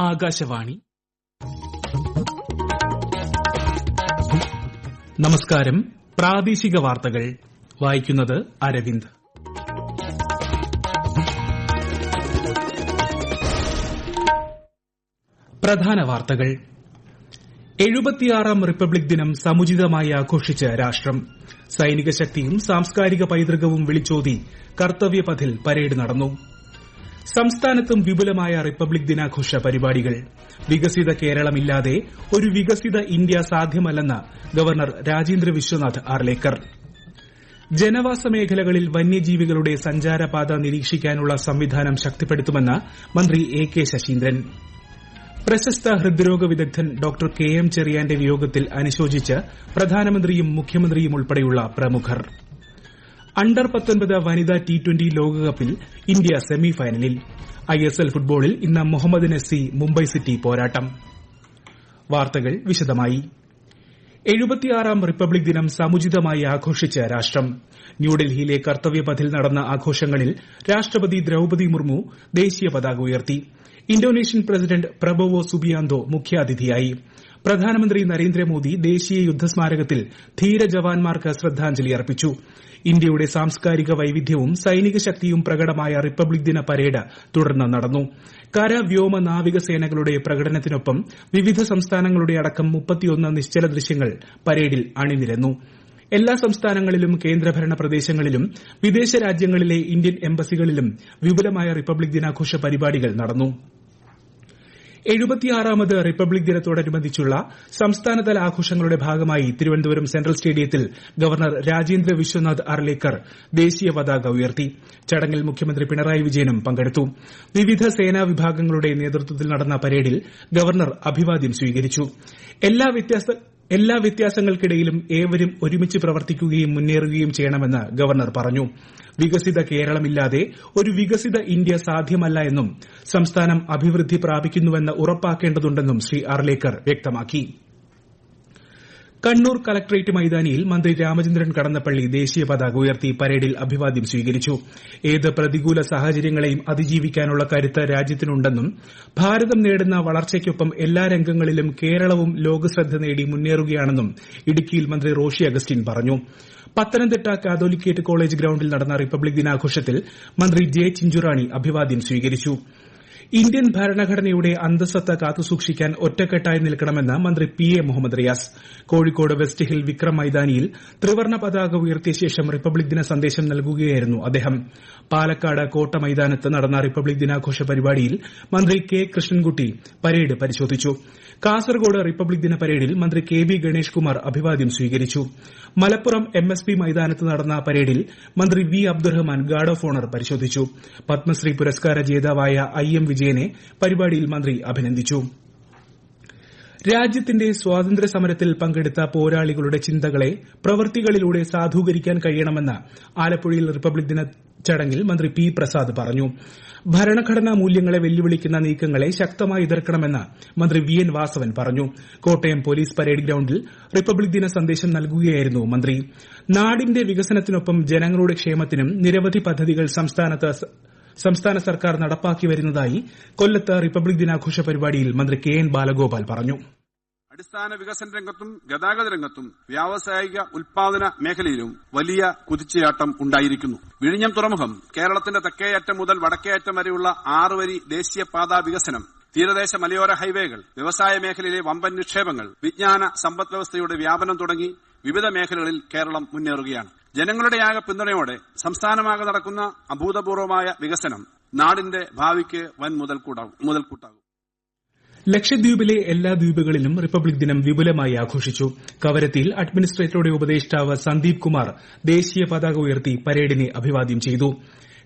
ആകാശവാണി. നമസ്കാരം. പ്രാദേശിക വാർത്തകൾ. വായിക്കുന്നത് അരവിന്ദ്. പ്രധാന വാർത്തകൾ. എഴുപത്തിയാറാം റിപ്പബ്ലിക് ദിനം സമുചിതമായി ആഘോഷിച്ച് രാഷ്ട്രം. സൈനിക ശക്തിയും സാംസ്കാരിക പൈതൃകവും വിളിച്ചോതി കർത്തവ്യപഥിൽ പരേഡ് നടന്നു. സംസ്ഥാനത്തും വിപുലമായ റിപ്പബ്ലിക് ദിനാഘോഷ പരിപാടികൾ. വികസിത കേരളമില്ലാതെ ഒരു വികസിത ഇന്ത്യ സാധ്യമല്ലെന്ന് ഗവർണർ രാജേന്ദ്ര വിശ്വനാഥ് ആർലേക്കർ. ജനവാസ മേഖലകളിൽ വന്യജീവികളുടെ സഞ്ചാരപാത നിരീക്ഷിക്കാനുള്ള സംവിധാനം ശക്തിപ്പെടുത്തുമെന്ന് മന്ത്രി എ കെ ശശീന്ദ്രൻ. പ്രശസ്ത ഹൃദ്രോഗ വിദഗ്ധൻ ഡോക്ടർ കെ എം ചെറിയാന്റെ വിയോഗത്തിൽ അനുശോചിച്ച് പ്രധാനമന്ത്രിയും മുഖ്യമന്ത്രിയും ഉൾപ്പെടെയുള്ള പ്രമുഖർ. അണ്ടർ വനിതാ ടി ട്വന്റി ലോകകപ്പിൽ ഇന്ത്യ സെമി ഫൈനലിൽ ഐ എസ് എൽ ഫുട്ബോളിൽ ഇന്ന് മുഹമ്മദ് നസി മുംബൈ സിറ്റി പോരാട്ടം. വാർത്തകൾ വിശദമായി. എഴുപത്തിയാറാം റിപ്പബ്ലിക് ദിനം സമുചിതമായി ആഘോഷിച്ച രാഷ്ട്രം. ന്യൂഡൽഹിയിലെ കർത്തവ്യപഥിൽ നടന്ന ആഘോഷങ്ങളിൽ രാഷ്ട്രപതി ദ്രൌപതി മുർമു ദേശീയ പതാക ഉയർത്തി. ഇന്തോനേഷ്യൻ പ്രസിഡന്റ് പ്രബോവോ സുബിയാന്തോ മുഖ്യാതിഥിയായി. പ്രധാനമന്ത്രി നരേന്ദ്രമോദി ദേശീയ യുദ്ധസ്മാരകത്തിൽ ധീരജവാൻമാർക്ക് ശ്രദ്ധാഞ്ജലി അർപ്പിച്ചു. ഇന്ത്യയുടെ സാംസ്കാരിക വൈവിധ്യവും സൈനിക ശക്തിയും പ്രകടമായ റിപ്പബ്ലിക് ദിന പരേഡ് തുടർന്ന് നടന്നു. കര വ്യോമ നാവിക സേനകളുടെ പ്രകടനത്തിനൊപ്പം വിവിധ സംസ്ഥാനങ്ങളുടെ അടക്കം മുപ്പത്തിയൊന്ന് നിശ്ചല ദൃശ്യങ്ങൾ പരേഡിൽ അണിനിരന്നു. എല്ലാ സംസ്ഥാനങ്ങളിലും കേന്ദ്രഭരണ പ്രദേശങ്ങളിലും വിദേശ രാജ്യങ്ങളിലെ ഇന്ത്യൻ എംബസികളിലും വിപുലമായ റിപ്പബ്ലിക് ദിനാഘോഷ പരിപാടികൾ നടന്നു. എഴുപത്തിയാറാമത് റിപ്പബ്ലിക് ദിനത്തോടനുബന്ധിച്ചുള്ള സംസ്ഥാനതല ആഘോഷങ്ങളുടെ ഭാഗമായി തിരുവനന്തപുരം സെൻട്രൽ സ്റ്റേഡിയത്തിൽ ഗവർണർ രാജേന്ദ്ര വിശ്വനാഥ് അർലേക്കർ ദേശീയ പതാക ഉയർത്തി. ചടങ്ങിൽ മുഖ്യമന്ത്രി പിണറായി വിജയനും പങ്കെടുത്തു. വിവിധ സേനാ വിഭാഗങ്ങളുടെ നേതൃത്വത്തിൽ നടന്ന പരേഡിൽ ഗവർണർ അഭിവാദ്യം സ്വീകരിച്ചു. എല്ലാ വ്യത്യാസങ്ങൾക്കിടയിലും ഏവരും ഒരുമിച്ച് പ്രവർത്തിക്കുകയും മുന്നേറുകയും ചെയ്യണമെന്ന് ഗവർണർ പറഞ്ഞു. വികസിത കേരളമില്ലാതെ ഒരു വികസിത ഇന്ത്യ സാധ്യമല്ല എന്നും സംസ്ഥാനം അഭിവൃദ്ധി പ്രാപിക്കുന്നുവെന്ന് ഉറപ്പാക്കേണ്ടതുണ്ടെന്നും ശ്രീ അർലേക്കർ വ്യക്തമാക്കി. കണ്ണൂർ കളക്ടറേറ്റ് മൈതാനിയിൽ മന്ത്രി രാമചന്ദ്രൻ കടന്നപ്പള്ളി ദേശീയ പതാക ഉയർത്തി പരേഡിൽ അഭിവാദ്യം സ്വീകരിച്ചു. ഏത് പ്രതികൂല സാഹചര്യങ്ങളെയും അതിജീവിക്കാനുള്ള കരുത്ത് രാജ്യത്തിനുണ്ടെന്നും ഭാരതം നേടുന്ന വളർച്ചയ്ക്കൊപ്പം എല്ലാ രംഗങ്ങളിലും കേരളവും ലോകശ്രദ്ധ നേടി മുന്നേറുകയാണെന്നും ഇടുക്കിയിൽ മന്ത്രി റോഷി അഗസ്റ്റിൻ പറഞ്ഞു. പത്തനംതിട്ട കാതോലിക്കേറ്റ് കോളേജ് ഗ്രൌണ്ടിൽ നടന്ന റിപ്പബ്ലിക് ദിനാഘോഷത്തിൽ മന്ത്രി ജെ ചിഞ്ചുറാണി അഭിവാദ്യം സ്വീകരിച്ചു. ഇന്ത്യൻ ഭരണഘടനയുടെ അന്തസത്ത കാത്തുസൂക്ഷിക്കാൻ ഒറ്റക്കെട്ടായി നിൽക്കണമെന്ന് മന്ത്രി P A Muhammad Riyas. Kozhikode west hill Vikram മൈതാനിയിൽ ത്രിവർണ പതാക ഉയർത്തിയ ശേഷം റിപ്പബ്ലിക് ദിന സന്ദേശം നൽകുകയായിരുന്നു അദ്ദേഹം. പാലക്കാട് കോട്ട മൈതാനത്ത് നടന്ന റിപ്പബ്ലിക് ദിനാഘോഷ പരിപാടിയിൽ മന്ത്രി കെ കൃഷ്ണൻകുട്ടി പരേഡ് പരിശോധിച്ചു. കാസർഗോഡ് റിപ്പബ്ലിക് ദിന പരേഡിൽ മന്ത്രി കെ ബി ഗണേഷ് കുമാർ അഭിവാദ്യം സ്വീകരിച്ചു. മലപ്പുറം എം എസ് പി മൈതാനത്ത് നടന്ന പരേഡിൽ മന്ത്രി V Abdurahman guard of honour പരിശോധിച്ചു. പത്മശ്രീ പുരസ്കാര ജേതാവായ ഐ എം വിജയനെ പരിപാടിയിൽ മന്ത്രി അഭിനന്ദിച്ചു. രാജ്യത്തിന്റെ സ്വാതന്ത്ര്യ സമരത്തിൽ പങ്കെടുത്ത പോരാളികളുടെ ചിന്തകളെ പ്രവൃത്തികളിലൂടെ സാധൂകരിക്കാൻ കഴിയണമെന്ന് ആലപ്പുഴയിൽ റിപ്പബ്ലിക് ദിന ചടങ്ങിൽ മന്ത്രി പി പ്രസാദ് പറഞ്ഞു. ഭരണഘടനാ മൂല്യങ്ങളെ വെല്ലുവിളിക്കുന്ന നീക്കങ്ങളെ ശക്തമായി എതിർക്കണമെന്ന് മന്ത്രി വി എൻ വാസവൻ പറഞ്ഞു. കോട്ടയം പോലീസ് പരേഡ് ഗ്രൌണ്ടിൽ റിപ്പബ്ലിക് ദിന സന്ദേശം നൽകുകയായിരുന്നു മന്ത്രി. നാടിന്റെ വികസനത്തിനൊപ്പം ജനങ്ങളുടെ ക്ഷേമത്തിനും നിരവധി പദ്ധതികൾ സംസ്ഥാന സർക്കാർ നടപ്പാക്കി വരുന്നതായി കൊല്ലത്ത് റിപ്പബ്ലിക് ദിനാഘോഷ പരിപാടിയിൽ മന്ത്രി കെ എൻ ബാലഗോപാൽ പറഞ്ഞു. അടിസ്ഥാന വികസന രംഗത്തും ഗതാഗത രംഗത്തും വ്യാവസായിക ഉൽപാദന മേഖലയിലും വലിയ കുതിച്ചുചാട്ടം ഉണ്ടായിരിക്കുന്നു. വിഴിഞ്ഞം തുറമുഖം കേരളത്തിന്റെ തെക്കേയറ്റം മുതൽ വടക്കേയറ്റം വരെയുള്ള ആറുവരി ദേശീയപാതാ വികസനം തീരദേശ മലയോര ഹൈവേകൾ വ്യവസായ മേഖലയിലെ വമ്പൻ നിക്ഷേപങ്ങൾ വിജ്ഞാന സമ്പദ് വ്യവസ്ഥയുടെ വ്യാപനം തുടങ്ങി വിവിധ മേഖലകളിൽ കേരളം മുന്നേറുകയാണ്. ജനങ്ങളുടെയാകെ പിന്തുണയോടെ സംസ്ഥാനമാകെ നടക്കുന്ന അഭൂതപൂർവമായ വികസനം നാടിന്റെ ഭാവിക്ക് വൻ മുതൽക്കൂട്ടാകും ലക്ഷദ്വീപിലെ എല്ലാ ദ്വീപുകളിലും റിപ്പബ്ലിക് ദിനം വിപുലമായി ആഘോഷിച്ചു. കവരത്തിയിൽ അഡ്മിനിസ്ട്രേറ്ററുടെ ഉപദേഷ്ടാവ് സന്ദീപ് കുമാർ ദേശീയ പതാക ഉയർത്തി പരേഡിനെ അഭിവാദ്യം ചെയ്തു.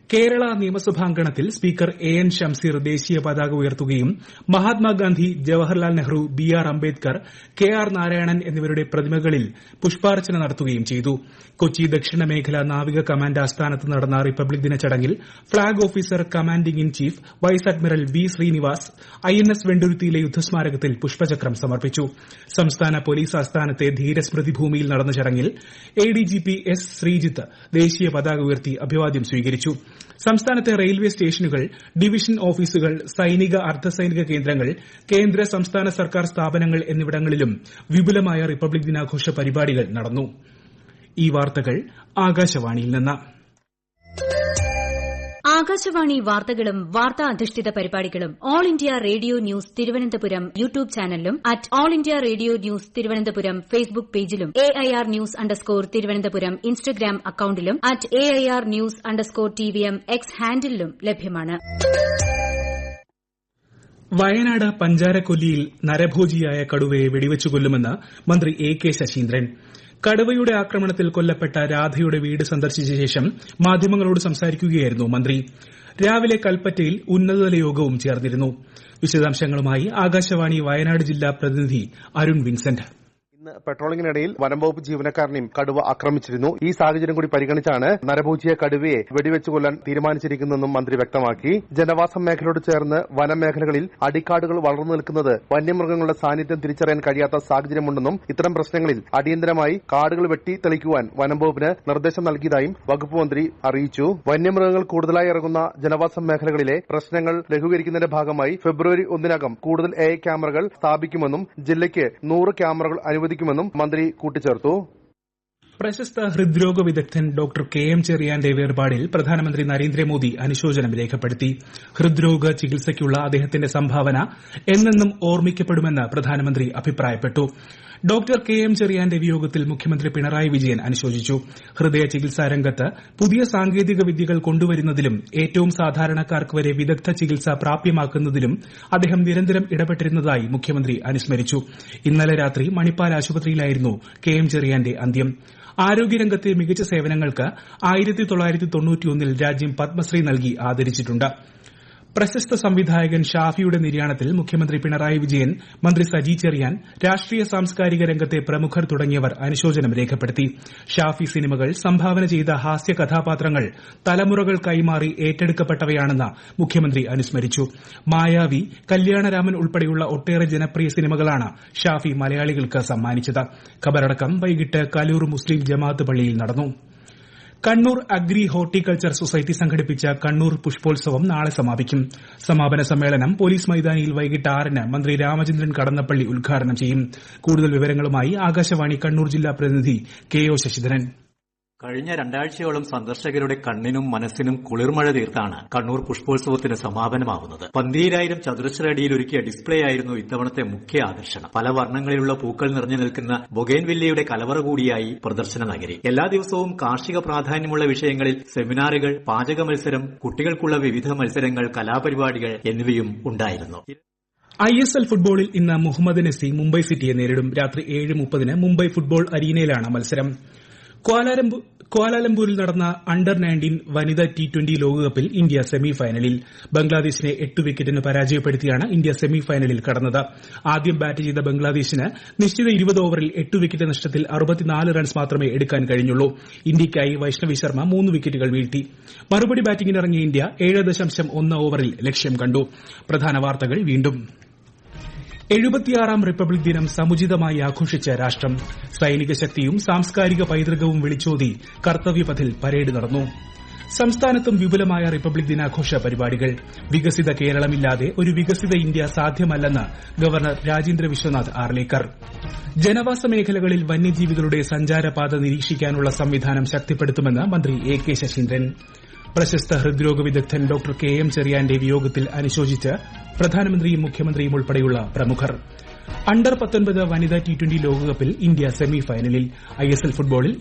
കേരള നിയമസഭാംഗണത്തിൽ സ്പീക്കർ എ എൻ ഷംസീർ ദേശീയ പതാക ഉയർത്തുകയും Mahatma Gandhi Jawaharlal Nehru B R Ambedkar K R Narayanan എന്നിവരുടെ പ്രതിമകളിൽ പുഷ്പാർച്ചന നടത്തുകയും ചെയ്തു. കൊച്ചി ദക്ഷിണ മേഖല നാവിക കമാൻഡ് ആസ്ഥാനത്ത് നടന്ന റിപ്പബ്ലിക് ദിന ചടങ്ങിൽ flag officer commanding in chief vice admiral V Srinivas I N S വെണ്ടുരുത്തിയിലെ യുദ്ധസ്മാരകത്തിൽ പുഷ്പചക്രം സമർപ്പിച്ചു. സംസ്ഥാന പോലീസ് ആസ്ഥാനത്തെ ധീരസ്മൃതി ഭൂമിയിൽ നടന്ന ചടങ്ങിൽ A D G P S Sreejith ദേശീയ പതാക ഉയർത്തി അഭിവാദ്യം സ്വീകരിച്ചു. സംസ്ഥാനത്തെ റെയിൽവേ സ്റ്റേഷനുകൾ ഡിവിഷൻ ഓഫീസുകൾ സൈനിക അർദ്ധസൈനിക കേന്ദ്രങ്ങൾ കേന്ദ്ര സംസ്ഥാന സർക്കാർ സ്ഥാപനങ്ങൾ എന്നിവിടങ്ങളിലും വിപുലമായ റിപ്പബ്ലിക് ദിനാഘോഷ പരിപാടികൾ നടന്നു. ആകാശവാണി വാർത്തകളും വാർത്താ അധിഷ്ഠിത പരിപാടികളും all India radio news Thiruvananthapuram YouTube ചാനലിലും at all India radio news Thiruvananthapuram Facebook പേജിലും A I R news underscore Thiruvananthapuram Instagram അക്കൌണ്ടിലും at A I R news underscore T V M X ഹാൻഡിലും ലഭ്യമാണ്. വയനാട് പഞ്ചാരക്കൊല്ലിയിൽ നരഭോജിയായ കടുവയെ വെടിവെച്ചു കൊല്ലുമെന്ന് മന്ത്രി എ കെ ശശീന്ദ്രൻ. കടുവയുടെ ആക്രമണത്തിൽ കൊല്ലപ്പെട്ട രാധയുടെ വീട് സന്ദർശിച്ച ശേഷം മാധ്യമങ്ങളോട് സംസാരിക്കുകയായിരുന്നു മന്ത്രി. രാവിലെ കൽപ്പറ്റയിൽ ഉന്നതതല യോഗവും ചേർന്നിരുന്നു. വിശദാംശങ്ങളുമായി ആകാശവാണി വയനാട് ജില്ലാ പ്രതിനിധി അരുൺ വിൻസെന്റ്. ഇന്ന് വനംവകുപ്പ് ജീവനക്കാരനെയും കടുവ ആക്രമിച്ചിരുന്നു. ഈ സാഹചര്യം കൂടി പരിഗണിച്ചാണ് നരഭൂജിയ കടുവയെ വെടിവെച്ചു കൊല്ലാൻ തീരുമാനിച്ചിരിക്കുന്നതെന്നും മന്ത്രി വ്യക്തമാക്കി. ജനവാസ മേഖലയോട് ചേർന്ന് വനമേഖലകളിൽ അടിക്കാടുകൾ വളർന്നു നിൽക്കുന്നത് വന്യമൃഗങ്ങളുടെ സാന്നിധ്യം തിരിച്ചറിയാൻ കഴിയാത്ത സാഹചര്യമുണ്ടെന്നും ഇത്തരം പ്രശ്നങ്ങളിൽ അടിയന്തരമായി കാടുകൾ വെട്ടി തെളിക്കുവാൻ വനംവകുപ്പിന് നിർദ്ദേശം നൽകിയതായും വകുപ്പ് മന്ത്രി അറിയിച്ചു. വന്യമൃഗങ്ങൾ കൂടുതലായി ഇറങ്ങുന്ന ജനവാസ മേഖലകളിലെ പ്രശ്നങ്ങൾ ലഘൂകരിക്കുന്നതിന്റെ ഭാഗമായി ഫെബ്രുവരി ഒന്നിനകം കൂടുതൽ എ ക്യാമറകൾ സ്ഥാപിക്കുമെന്നും ജില്ലയ്ക്ക് നൂറ് ക്യാമറകൾ അനുവദിക്കുമെന്നും മന്ത്രി കൂട്ടിച്ചേർത്തു പ്രശസ്ത ഹൃദ്രോഗ വിദഗ്ധൻ ഡോക്ടർ കെ എം ചെറിയാന്റെ വേർപാടിൽ പ്രധാനമന്ത്രി നരേന്ദ്രമോദി അനുശോചനം രേഖപ്പെടുത്തി. ഹൃദ്രോഗ ചികിത്സയ്ക്കുള്ള അദ്ദേഹത്തിന്റെ സംഭാവന എന്നെന്നും ഓർമ്മിക്കപ്പെടുമെന്ന് പ്രധാനമന്ത്രി അഭിപ്രായപ്പെട്ടു. ഡോക്ടർ കെ എം ചെറിയാന്റെ വിയോഗത്തിൽ മുഖ്യമന്ത്രി പിണറായി വിജയൻ അനുശോചിച്ചു. ഹൃദയ ചികിത്സാ രംഗത്ത് പുതിയ സാങ്കേതിക വിദ്യകൾ കൊണ്ടുവരുന്നതിലും ഏറ്റവും സാധാരണക്കാർക്ക് വരെ വിദഗ്ധ ചികിത്സ പ്രാപ്യമാക്കുന്നതിലും അദ്ദേഹം നിരന്തരം ഇടപെട്ടിരുന്നതായി മുഖ്യമന്ത്രി അനുസ്മരിച്ചു. ഇന്നലെ രാത്രി മണിപ്പാൽ ആശുപത്രിയിലായിരുന്നു കെ എം ചെറിയാന്റെ അന്ത്യം. ആരോഗ്യരംഗത്തെ മികച്ച സേവനങ്ങൾക്ക് രാജ്യം പത്മശ്രീ നൽകി ആദരിച്ചിട്ടുണ്ട്. പ്രശസ്ത സംവിധായകൻ ഷാഫിയുടെ നിര്യാണത്തിൽ മുഖ്യമന്ത്രി പിണറായി വിജയൻ മന്ത്രി സജി ചെറിയാൻ രാഷ്ട്രീയ സാംസ്കാരിക രംഗത്തെ പ്രമുഖർ തുടങ്ങിയവർ അനുശോചനം രേഖപ്പെടുത്തി. ഷാഫി സിനിമകൾ സംഭാവന ചെയ്ത ഹാസ്യ കഥാപാത്രങ്ങൾ തലമുറകൾ കൈമാറി ഏറ്റെടുക്കപ്പെട്ടവയാണെന്ന് മുഖ്യമന്ത്രി അനുസ്മരിച്ചു. മായാവി കല്യാണരാമൻ ഉൾപ്പെടെയുള്ള ഒട്ടേറെ ജനപ്രിയ സിനിമകളാണ് ഷാഫി മലയാളികൾക്ക് സമ്മാനിച്ചത്. ഖബറടക്കം വൈകിട്ട് കലൂർ മുസ്ലിം ജമാഅത്ത് പള്ളിയിൽ നടന്നു. കണ്ണൂർ അഗ്രി ഹോർട്ടിക്കൾച്ചർ സൊസൈറ്റി സംഘടിപ്പിച്ച കണ്ണൂർ പുഷ്പോത്സവം നാളെ സമാപിക്കും. സമാപന സമ്മേളനം പോലീസ് മൈതാനിയിൽ വൈകിട്ട് ആറിന് മന്ത്രി രാമചന്ദ്രൻ കടന്നപ്പള്ളി ഉദ്ഘാടനം ചെയ്യും. കൂടുതൽ വിവരങ്ങളുമായി ആകാശവാണി കണ്ണൂർ ജില്ലാ പ്രതിനിധി കെ ഒ ശശിധരൻ. കഴിഞ്ഞ രണ്ടാഴ്ചയോളം സന്ദർശകരുടെ കണ്ണിനും മനസ്സിനും കുളിർമഴ തീർത്താണ് കണ്ണൂർ പുഷ്പോത്സവത്തിന് സമാപനമാവുന്നത്. പന്തിരായിരം ചതുരശ്ര അടിയിൽ ഒരുക്കിയ ഡിസ്പ്ലേ ആയിരുന്നു ഇത്തവണത്തെ മുഖ്യ ആകർഷണം. പല വർണങ്ങളിലുള്ള പൂക്കൾ നിറഞ്ഞു നിൽക്കുന്ന ബൊഗേൻവില്ലയുടെ കലവറ കൂടിയായി പ്രദർശന നഗരി. എല്ലാ ദിവസവും കാർഷിക പ്രാധാന്യമുള്ള വിഷയങ്ങളിൽ സെമിനാറുകൾ പാചക മത്സരം കുട്ടികൾക്കുള്ള വിവിധ മത്സരങ്ങൾ കലാപരിപാടികൾ എന്നിവയും ഉണ്ടായിരുന്നു. ഐ എസ് എൽ ഫുട്ബോളിൽ ഇന്ന് മുഹമ്മദ് നസി മുംബൈ സിറ്റിയെ നേരിടും. രാത്രി ഏഴ് മുപ്പതിന് മുംബൈ ഫുട്ബോൾ അരീനയിലാണ് മത്സരം. ക്വാലാലംപൂരിൽ നടന്ന അണ്ടർ നയന്റീൻ വനിതാ ടി ട്വന്റി ലോകകപ്പിൽ ഇന്ത്യ സെമി ഫൈനലിൽ ബംഗ്ലാദേശിനെ എട്ട് വിക്കറ്റിന് പരാജയപ്പെടുത്തിയാണ് ഇന്ത്യ സെമി ഫൈനലിൽ കടന്നത്. ആദ്യം ബാറ്റ് ചെയ്ത ബംഗ്ലാദേശിന് നിശ്ചിത ഇരുപത് ഓവറിൽ എട്ട് വിക്കറ്റ് നഷ്ടത്തിൽ റൺസ് മാത്രമേ എടുക്കാൻ കഴിഞ്ഞുള്ളൂ. ഇന്ത്യയ്ക്കായി വൈഷ്ണവി ശർമ്മ മൂന്ന് വിക്കറ്റുകൾ വീഴ്ത്തി. മറുപടി ബാറ്റിംഗിനിറങ്ങിയ ഇന്ത്യ ഏഴ് ദശാംശം ഒന്ന് ഓവറിൽ ലക്ഷ്യം കണ്ടു. എഴുപത്തിയാറാം റിപ്പബ്ലിക് ദിനം സമുചിതമായി ആഘോഷിച്ച രാഷ്ട്രം സൈനിക ശക്തിയും സാംസ്കാരിക പൈതൃകവും വിളിച്ചോതി കർത്തവ്യപഥിൽ പരേഡ് നടന്നു. സംസ്ഥാനത്തും വിപുലമായ റിപ്പബ്ലിക് ദിനാഘോഷ പരിപാടികൾ. വികസിത കേരളമില്ലാതെ ഒരു വികസിത ഇന്ത്യ സാധ്യമല്ലെന്ന് ഗവർണർ രാജേന്ദ്ര വിശ്വനാഥ് ആർലേക്കർ ജനവാസ മേഖലകളിൽ വന്യജീവികളുടെ സഞ്ചാരപാത നിരീക്ഷിക്കാനുള്ള സംവിധാനം ശക്തിപ്പെടുത്തുമെന്ന് മന്ത്രി എ കെ ശശീന്ദ്രൻ. പ്രശസ്ത ഹൃദ്രോഗ വിദഗ്ധൻ ഡോക്ടർ കെ എം ചെറിയാന്റെ വിയോഗത്തിൽ അനുശോചിച്ച് പ്രധാനമന്ത്രിയും മുഖ്യമന്ത്രിയും ഉൾപ്പെടെയുള്ള പ്രമുഖർ. അണ്ടർ വനിതാ ടി ട്വന്റി ലോകകപ്പിൽ ഇന്ത്യ സെമിഫൈനലിൽ ഐഎസ്എൽ ഫുട്ബോളിൽ